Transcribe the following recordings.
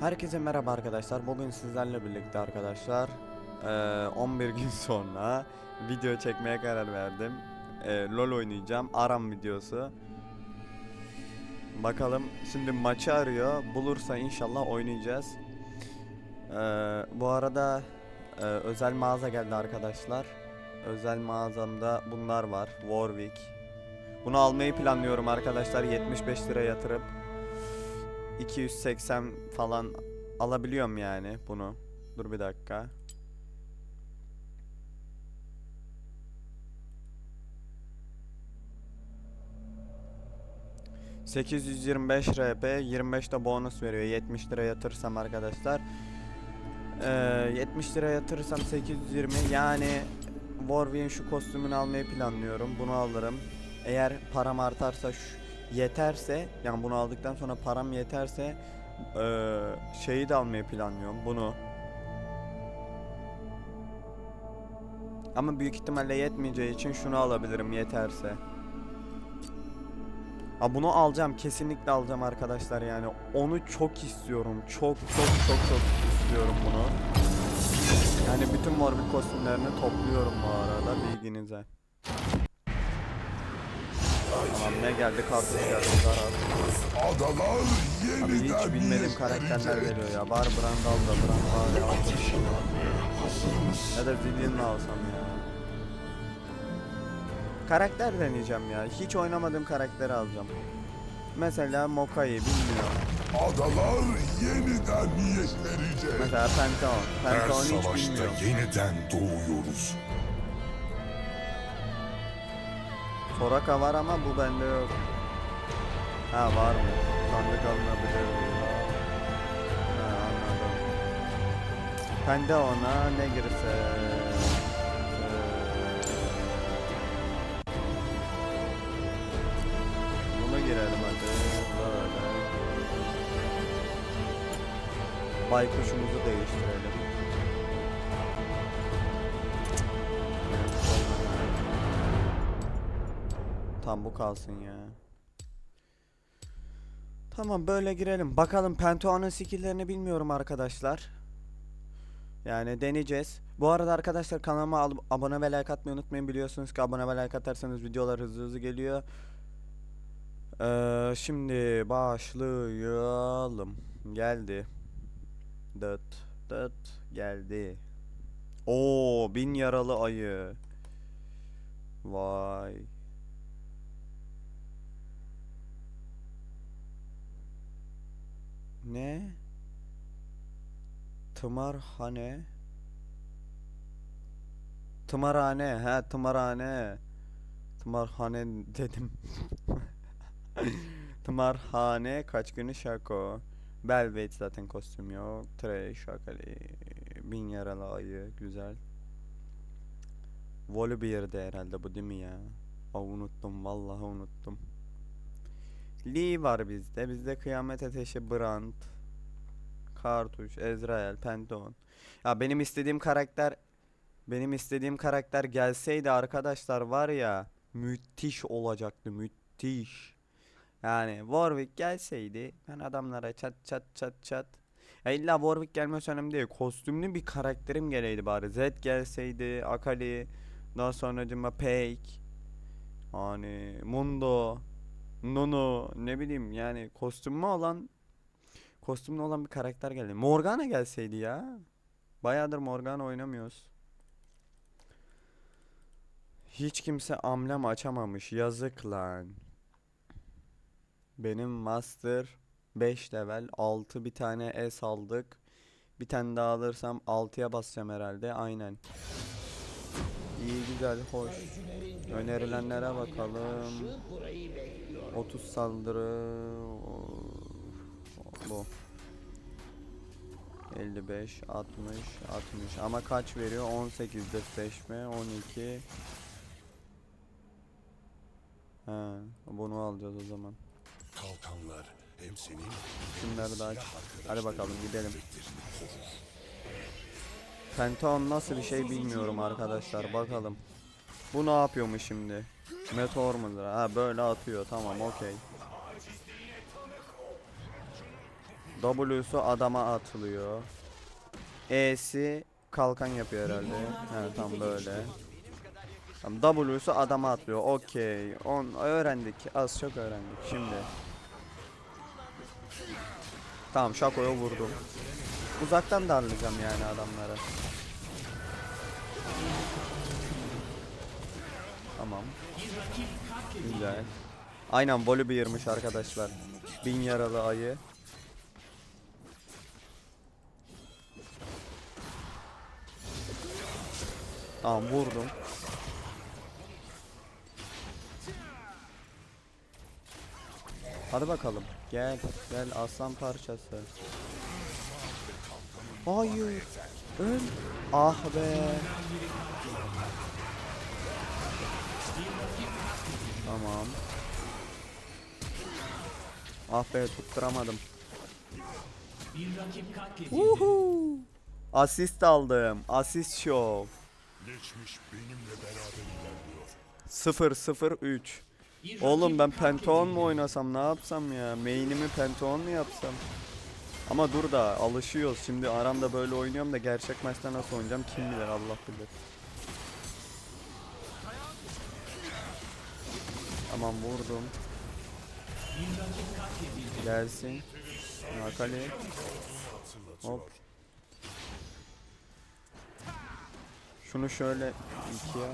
Herkese merhaba arkadaşlar. Bugün sizlerle birlikte arkadaşlar eee, 11 gün sonra video çekmeye karar verdim. Eee, LoL oynayacağım. Aram videosu. Bakalım şimdi maçı arıyor. Bulursa inşallah oynayacağız. Eee, bu arada özel mağaza geldi arkadaşlar. Özel mağazamda bunlar var. Warwick. Bunu almayı planlıyorum arkadaşlar 75 lira yatırıp 280 falan alabiliyorum yani bunu. Dur bir dakika. ...825 RP... ...25 de bonus veriyor... ...70 lira yatırsam arkadaşlar... Ee, ...70 lira yatırırsam 820... ...yani... ...Warwick'in şu kostümünü almayı planlıyorum... ...bunu alırım... ...eğer param artarsa... Şu, yeterse yani bunu aldıktan sonra param yeterse eee, şeyi de almayı planlıyorum bunu. Ama büyük ihtimalle yetmeyeceği için şunu alabilirim yeterse. Ha bunu alacağım kesinlikle alacağım arkadaşlar yani onu çok istiyorum çok çok çok çok istiyorum bunu. Yani bütün morbid kostümlerini topluyorum bu arada bilginize. Tamam ne geldi kartuş geldi. Adalar Abi yeniden hiç bilmediğim karakterler veriyor ya. Var Brandal da Brand var ya. Ya da Zillion'u alsam ya. Karakter deneyeceğim ya. Hiç oynamadığım karakteri alacağım. Mesela Mokai'yi bilmiyorum. Adalar yeniden yeşerecek. Mesela Pentaon. Her Pentaon'u hiç savaşta bilmiyorum. yeniden doğuyoruz. Soraka var ama bu bende yok. Ha var mı? Sandık alınabilir. Ha anladım. Pentaon'a ne girse... eee, Bunu girelim hadi. Böyle. Baykuşumuzu değiştirelim. Tam bu kalsın ya. Tamam böyle girelim. Bakalım Pentoa'nın skill'lerini bilmiyorum arkadaşlar. Yani deneyeceğiz. Bu arada arkadaşlar kanalıma al- abone ve like atmayı unutmayın. Biliyorsunuz ki abone ve like atarsanız videolar hızlı hızlı geliyor. Ee, şimdi başlayalım. Geldi. Dıt dıt geldi. Oo bin yaralı ayı. Vay. Ne? Tımarhane. Tımarhane. Ha tımarhane. Tımarhane dedim. Tımarhane kaç günü şako. Velvet zaten kostüm yok. Trash Akali. Bin yaralı ayı. Güzel. Volibear'de herhalde bu değil mi ya? Aa, unuttum vallahi unuttum. Lee var bizde. Bizde Kıyamet Ateşi Brand. Kartuş, Ezrael, Penton. Ya benim istediğim karakter benim istediğim karakter gelseydi arkadaşlar var ya müthiş olacaktı müthiş. Yani Warwick gelseydi ben adamlara çat çat çat çat. Ya illa Warwick gelmesi önemli değil. Kostümlü bir karakterim geleydi bari. Zed gelseydi, Akali, daha sonracıma Peik. Hani Mundo, Nunu ne bileyim yani kostümlü olan kostümlü olan bir karakter geldi. Morgana gelseydi ya. Bayağıdır Morgana oynamıyoruz. Hiç kimse amblem açamamış. Yazık lan. Benim master 5 level 6 bir tane S aldık. Bir tane daha alırsam 6'ya basacağım herhalde. Aynen. İyi güzel hoş. Önerilenlere bakalım. 30 saldırı bu. 55 60 60 ama kaç veriyor 18 deşleşme 12 Ha, bunu alacağız o zaman. Kalkanlar hem senin Şunları da aç. Hadi bakalım gidelim. Pentaon nasıl bir şey bilmiyorum arkadaşlar. Bakalım. Bu ne yapıyormuş şimdi? Meteor mudur? Ha böyle atıyor. Tamam okey. W'su adama atılıyor. E'si kalkan yapıyor herhalde. He tam böyle. Tamam W'su adama atlıyor. Okey. On öğrendik. Az çok öğrendik. Şimdi. Tamam Shaco'ya vurdum. Uzaktan darlayacağım yani adamları. Tamam. Güzel. Aynen Volibear'mış arkadaşlar. Bin yaralı ayı. Tamam vurdum. Hadi bakalım. Gel, gel aslan parçası. Hayır. Öl. Ah be. Tamam. Ah be tutturamadım. Uhu. Asist aldım. Asist show. Geçmiş benimle beraber ilerliyor. 0 0 3. Oğlum ben Pentaon mu oynasam ne yapsam ya? Main'imi Pentaon mu yapsam? Ama dur da alışıyoruz. Şimdi aramda böyle oynuyorum da gerçek maçta nasıl oynayacağım kim bilir Allah bilir. Tamam vurdum. Gelsin. Akali. Hop. Şunu şöyle ikiye al.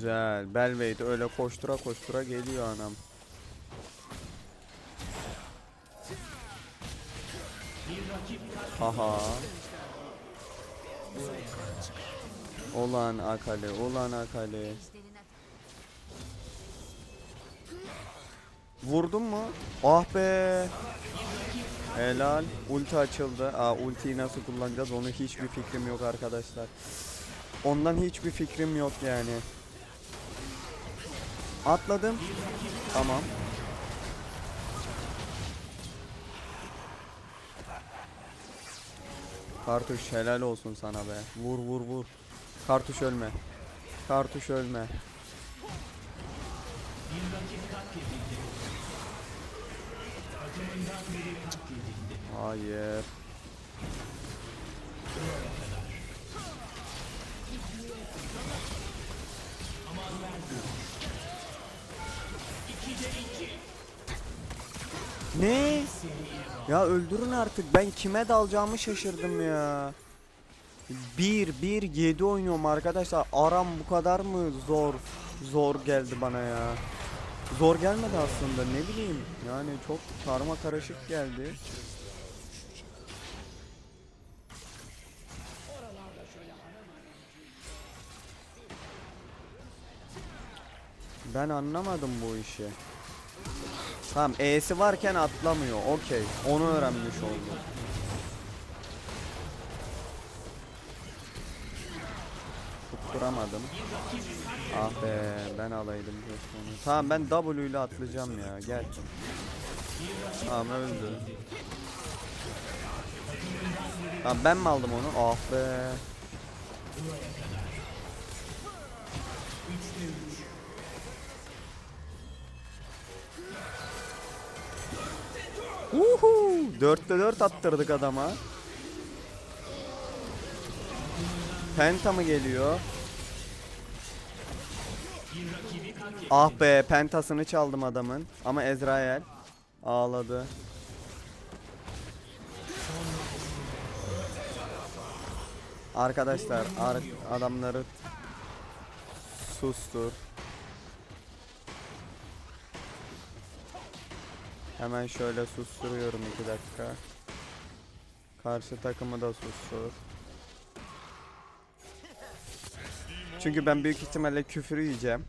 Güzel. Belvade öyle koştura koştura geliyor anam. Haha. Olan Akali, olan Akali. Vurdun mu? Ah be. Helal. Ulti açıldı. Aa ultiyi nasıl kullanacağız onu hiçbir fikrim yok arkadaşlar. Ondan hiçbir fikrim yok yani. Atladım. Tamam. Kartuş helal olsun sana be. Vur vur vur. Kartuş ölme. Kartuş ölme. Hayır. Ne? Ya öldürün artık. Ben kime dalacağımı şaşırdım ya. 1 1 7 oynuyorum arkadaşlar. Aram bu kadar mı zor zor geldi bana ya. Zor gelmedi aslında ne bileyim. Yani çok karma karışık geldi. Ben anlamadım bu işi. Tamam E'si varken atlamıyor. Okey. Onu öğrenmiş oldum. Tutturamadım. Ah be ben alaydım onu. Tamam ben W ile atlayacağım ya. Gel. Tamam öldü. Tamam ben mi aldım onu? Ah be. Uhu! Dörtte dört attırdık adama. Penta mı geliyor? Ah be pentasını çaldım adamın. Ama Ezrael ağladı. Arkadaşlar ar- adamları sustur. Hemen şöyle susturuyorum iki dakika. Karşı takımı da sustur. Çünkü ben büyük ihtimalle küfür yiyeceğim.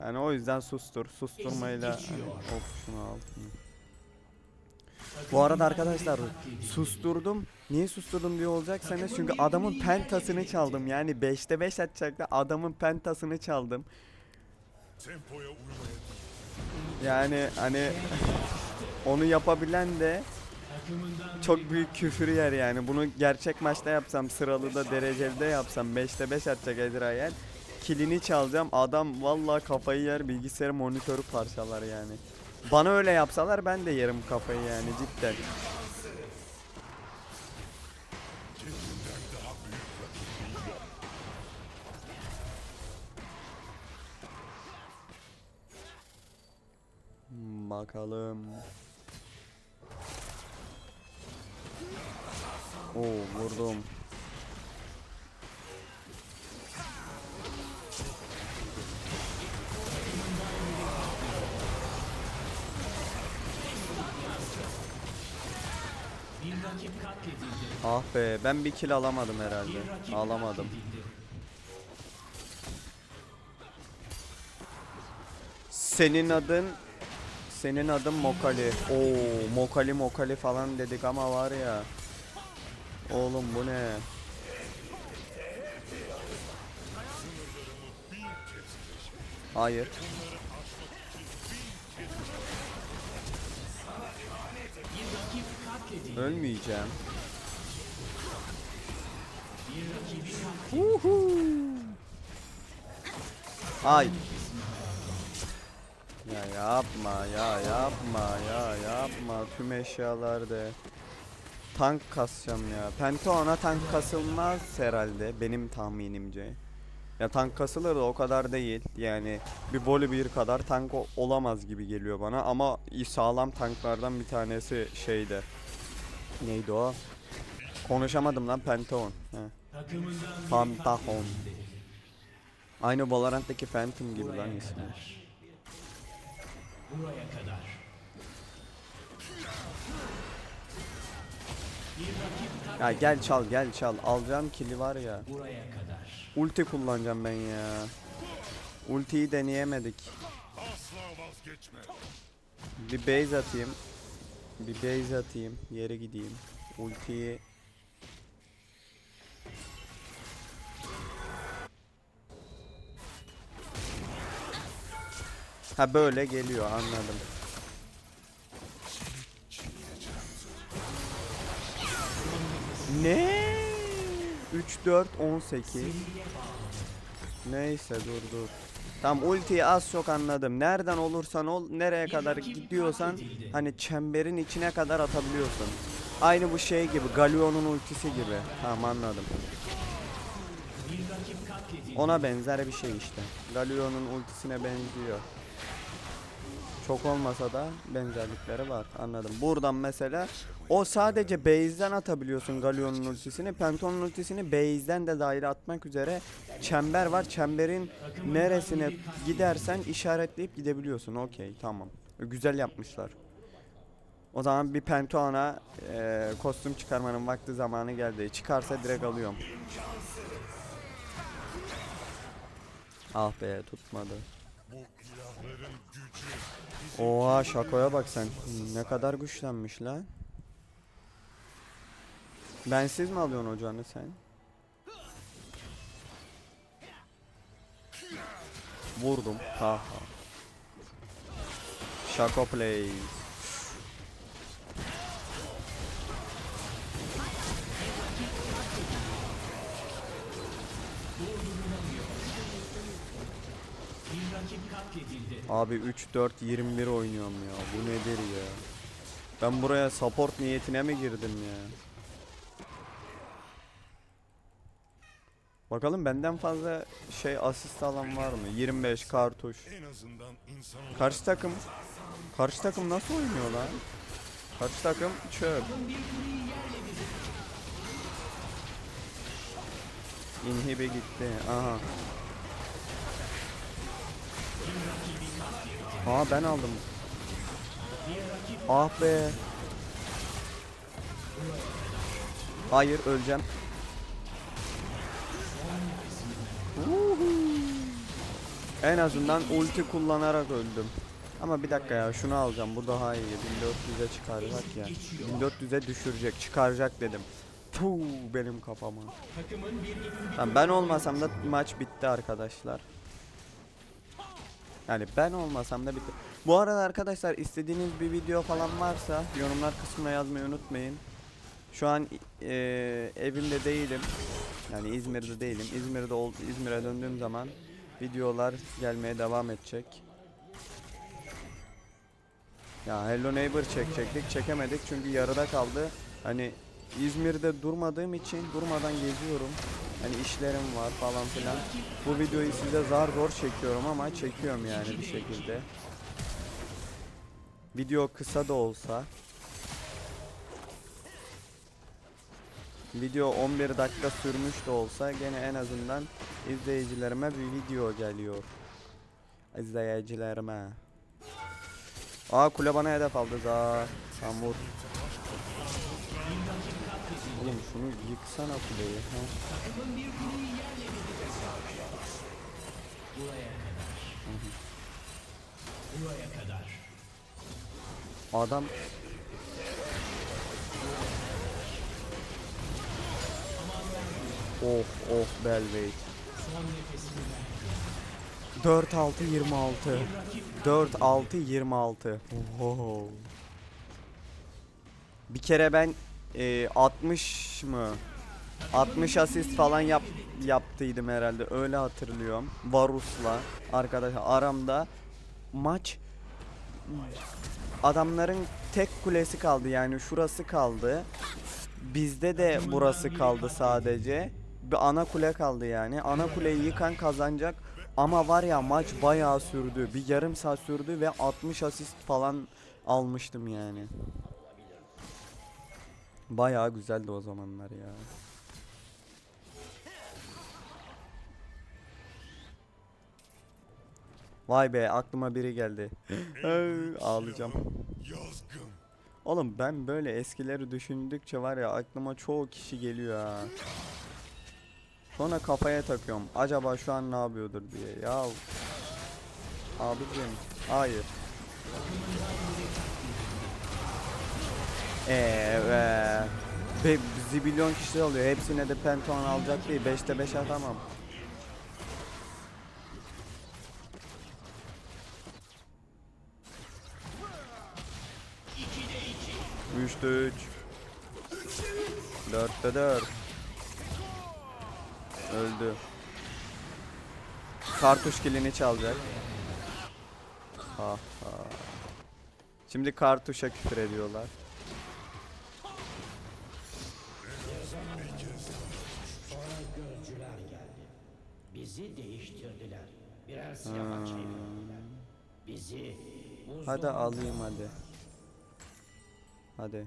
Yani o yüzden sustur. Susturmayla hani, of şunu al. Hı. Bu arada arkadaşlar susturdum. Niye susturdum diye olacaksanız çünkü adamın pentasını çaldım. Yani 5'te 5 atacaktı. Adamın pentasını çaldım. Tempoya uymaya Yani hani onu yapabilen de çok büyük küfür yer yani. Bunu gerçek maçta yapsam, sıralı da dereceli de yapsam 5'te 5 atacak Ezrail. Kilini çalacağım. Adam vallahi kafayı yer, bilgisayarı monitörü parçalar yani. Bana öyle yapsalar ben de yerim kafayı yani cidden. Bakalım. Oo vurdum. Ah be ben bir kill alamadım herhalde. Alamadım. Senin adın senin adın Mokali. Oo Mokali Mokali falan dedik ama var ya. Oğlum bu ne? Hayır. Ölmeyeceğim. Uhu. Ay. Ya yapma ya yapma ya yapma tüm eşyalar de. Tank kasacağım ya. Pentaona tank kasılmaz herhalde benim tahminimce. Ya tank kasılır da o kadar değil. Yani bir Volibear kadar tank olamaz gibi geliyor bana ama sağlam tanklardan bir tanesi şeyde. Neydi o? Konuşamadım lan Pentaon. He. Pentagon. Aynı Valorant'taki Phantom gibi lan ismi. Ya gel çal gel çal. Alacağım kili var ya. Ulti kullanacağım ben ya. Ultiyi deneyemedik. Asla vazgeçme. Bir base atayım. Bir base atayım. Yere gideyim. Ultiyi Ha böyle geliyor anladım. Ne? 3 4 18. Neyse dur dur. Tam ultiyi az çok anladım. Nereden olursan ol, nereye kadar gidiyorsan hani çemberin içine kadar atabiliyorsun. Aynı bu şey gibi, Galion'un ultisi gibi. Tamam anladım. Ona benzer bir şey işte. Galion'un ultisine benziyor. Çok olmasa da benzerlikleri var. Anladım. Buradan mesela o sadece base'den atabiliyorsun Galion'un ultisini. Penton'un ultisini base'den de dahil atmak üzere çember var. Çemberin neresine gidersen işaretleyip gidebiliyorsun. Okey tamam. Güzel yapmışlar. O zaman bir Pento'na eee, kostüm çıkarmanın vakti zamanı geldi. Çıkarsa direkt alıyorum. Ah be tutmadı. Oha şakoya bak sen. Ne kadar güçlenmiş lan. Bensiz mi alıyorsun hocanı sen? Vurdum. Ha ha. Şako play. Abi 3 4 21 oynuyorum ya. Bu nedir ya? Ben buraya support niyetine mi girdim ya? Bakalım benden fazla şey asist alan var mı? 25 kartuş. Karşı takım Karşı takım nasıl oynuyor lan? Karşı takım çöp. Inhibe gitti. Aha. Aa ben aldım. Ah be. Hayır öleceğim. En azından ulti kullanarak öldüm. Ama bir dakika ya şunu alacağım bu daha iyi. 1400'e çıkaracak ya. 1400'e düşürecek çıkaracak dedim. Puh, benim kafama. Ben olmasam da maç bitti arkadaşlar. Yani ben olmasam da bitti. Bu arada arkadaşlar istediğiniz bir video falan varsa yorumlar kısmına yazmayı unutmayın. Şu an eee, evimde değilim. Yani İzmir'de değilim. İzmir'de ol İzmir'e döndüğüm zaman videolar gelmeye devam edecek. Ya Hello Neighbor çekecektik, çekemedik çünkü yarıda kaldı. Hani İzmir'de durmadığım için durmadan geziyorum. Hani işlerim var falan filan. Bu videoyu size zar zor çekiyorum ama çekiyorum yani bir şekilde. Video kısa da olsa. Video 11 dakika sürmüş de olsa gene en azından izleyicilerime bir video geliyor. İzleyicilerime. Aa kule bana hedef aldı za. Sen vur. Oğlum şunu yıksana kuleyi. Ha. Adam Oh oh Belvade 4 6 26 4 6 26 Oho. Bir kere ben e, 60 mı? 60 asist falan yap, yaptıydım herhalde. Öyle hatırlıyorum. Varus'la arkadaşlar aramda maç adamların tek kulesi kaldı. Yani şurası kaldı. Bizde de burası kaldı sadece. Bir ana kule kaldı yani. Ana kuleyi yıkan kazanacak. Ama var ya maç bayağı sürdü. Bir yarım saat sürdü ve 60 asist falan almıştım yani bayağı güzeldi o zamanlar ya Vay be aklıma biri geldi. Ay, Ağlayacağım. Oğlum ben böyle eskileri düşündükçe var ya aklıma çoğu kişi geliyor ha. Sonra kafaya takıyorum. Acaba şu an ne yapıyordur diye. Ya abicim hayır. Evet. Be zibilyon kişi oluyor. Hepsine de penton alacak değil. 5'te 5 atamam. Üçte üç. Dörtte dört. Öldü. Kartuş kilini çalacak. Ha ha. Şimdi kartuşa küfür ediyorlar. Bizi değiştirdiler. Birer siyaha çevirdiler. Bizi Hadi alayım hadi. Hadi.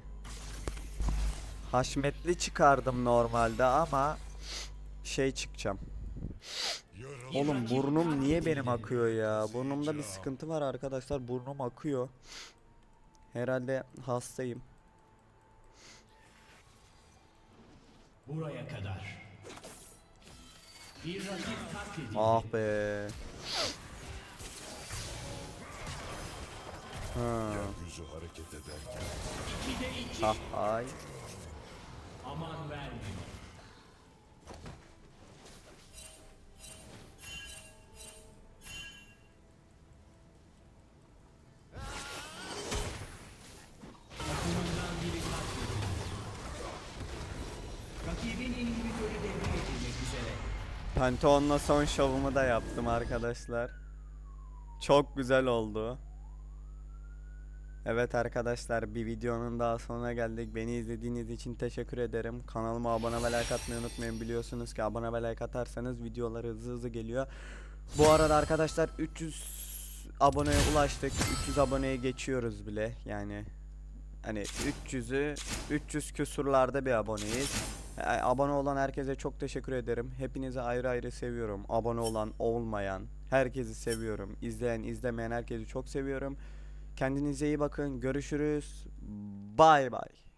Haşmetli çıkardım normalde ama şey çıkacağım. Oğlum burnum niye benim akıyor ya? Burnumda bir sıkıntı var arkadaşlar. Burnum akıyor. Herhalde hastayım. buraya kadar. Ah be. Ha. Ah ay. Aman vermiyor. Pantheon'la son şovumu da yaptım arkadaşlar. Çok güzel oldu. Evet arkadaşlar bir videonun daha sonuna geldik. Beni izlediğiniz için teşekkür ederim. Kanalıma abone ve like atmayı unutmayın. Biliyorsunuz ki abone ve like atarsanız videolar hızlı hızlı geliyor. Bu arada arkadaşlar 300 aboneye ulaştık. 300 aboneye geçiyoruz bile. Yani hani 300'ü 300 küsurlarda bir aboneyiz. E, Abone olan herkese çok teşekkür ederim. Hepinizi ayrı ayrı seviyorum. Abone olan, olmayan, herkesi seviyorum. İzleyen, izlemeyen herkesi çok seviyorum. Kendinize iyi bakın. Görüşürüz. Bay bay.